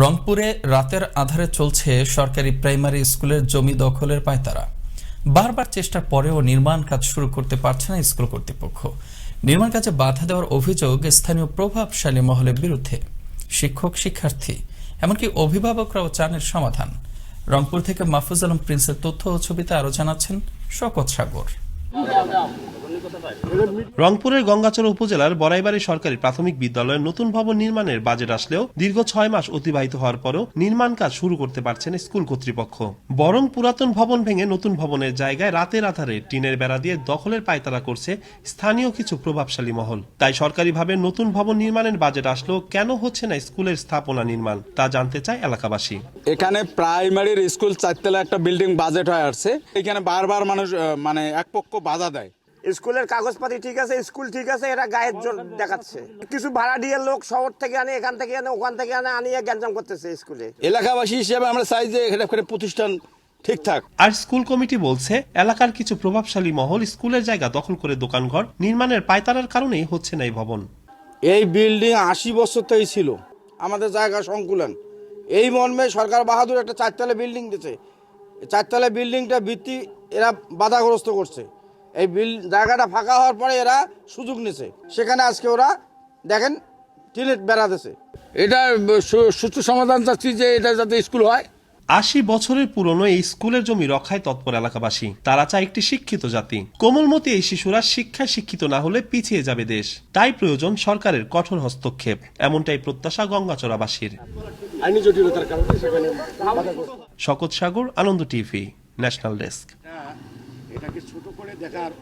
রংপুরে রাতের আধারে চলছে সরকারি প্রাইমারি স্কুলের জমি দখলের পায়তারা। বারবার চেষ্টার পরেও নির্মাণ কাজ শুরু করতে পারছে না স্কুল কর্তৃপক্ষ। নির্মাণ কাজে বাধা দেওয়ার অভিযোগ স্থানীয় প্রভাবশালী মহলের বিরুদ্ধে। শিক্ষক, শিক্ষার্থী, এমনকি অভিভাবকরাও চান এর সমাধান। রংপুর থেকে মাহফুজ আলম প্রিন্সের তথ্য ও ছবিতে আরও জানাচ্ছেন শকত সাগর। রংপুরের গঙ্গাচড়া উপজেলার বড়াইবাড়ি সরকারি প্রাথমিক বিদ্যালয়ের নতুন ভবন নির্মাণের বাজেট আসলেও দীর্ঘ ছয় মাস অতিবাহিত হওয়ার পরও নির্মাণ কাজ শুরু করতে পারছে না স্কুল কর্তৃপক্ষ। বরং পুরাতন ভবন ভেঙে নতুন ভবনের জায়গায় রাতের আধারে টিনের বেড়া দিয়ে দখলের পায়তারা করছে স্থানীয় কিছু প্রভাবশালী মহল। তাই সরকারিভাবে নতুন ভবন নির্মাণের বাজেট আসলেও কেন হচ্ছে না স্কুলের স্থাপনা নির্মাণ, তা জানতে চায় এলাকাবাসী। এখানে প্রাইমারির স্কুল চারতলা একটা বিল্ডিং বাজেট হয়ে আসছে। এখানে বারবার মানুষ মানে এক পক্ষ বাধা দেয়। স্কুলের কাগজপাতি ঠিক আছে স্কুল ঠিক আছে এরা গায়ের জোর দেখাচ্ছে। কিছু ভাড়া দিয়ে লোক শহর থেকে আনে এখান থেকে আনে ওখান থেকে আনে আনিয়ে গ্যাঞ্জাম করতেছে স্কুলে। এলাকাবাসী হিসেবে আমরা চাই যে এখানে প্রতিষ্ঠান ঠিকঠাক আর স্কুল কমিটি বলছে এলাকার কিছু প্রভাবশালী মহল স্কুলের জায়গা দখল করে দোকানঘর নির্মাণের পায়তারার কারণেই হচ্ছে না এই ভবন। এই বিল্ডিং আশি বছর থেকেই ছিল। আমাদের জায়গা সংকুলন। এই মর্মে সরকার বাহাদুর একটা চারতলা বিল্ডিং দিয়েছে। চারতলা বিল্ডিংটা ভিত্তি এরা বাধাগ্রস্ত করছে। এই বিল জায়গাটা ফাঁকা হওয়ার পরে এরা সুযোগ নিছে। সেখানে আজকে ওরা দেখেন টিলেট বেড়াতেছে এটা সু- সুষ্ঠু সমাধান চাচ্ছি যে এটা যাতে স্কুল হয়। আশি বছরের পুরনো এই স্কুলের জমি রক্ষায় তৎপর এলাকাবাসী। তারা চায় একটি শিক্ষিত জাতি। কোমলমতি এই শিশুরা শিক্ষায় শিক্ষিত না হলে পিছিয়ে যাবে দেশ। তাই প্রয়োজন সরকারের কঠোর হস্তক্ষেপ। এমনটাই প্রত্যাশা গঙ্গাচড়াবাসীর। আইনি জটিলতার কারণে সেখানে শকত Sagar Ananda TV national desk. এটাকে ছোট করে দেখার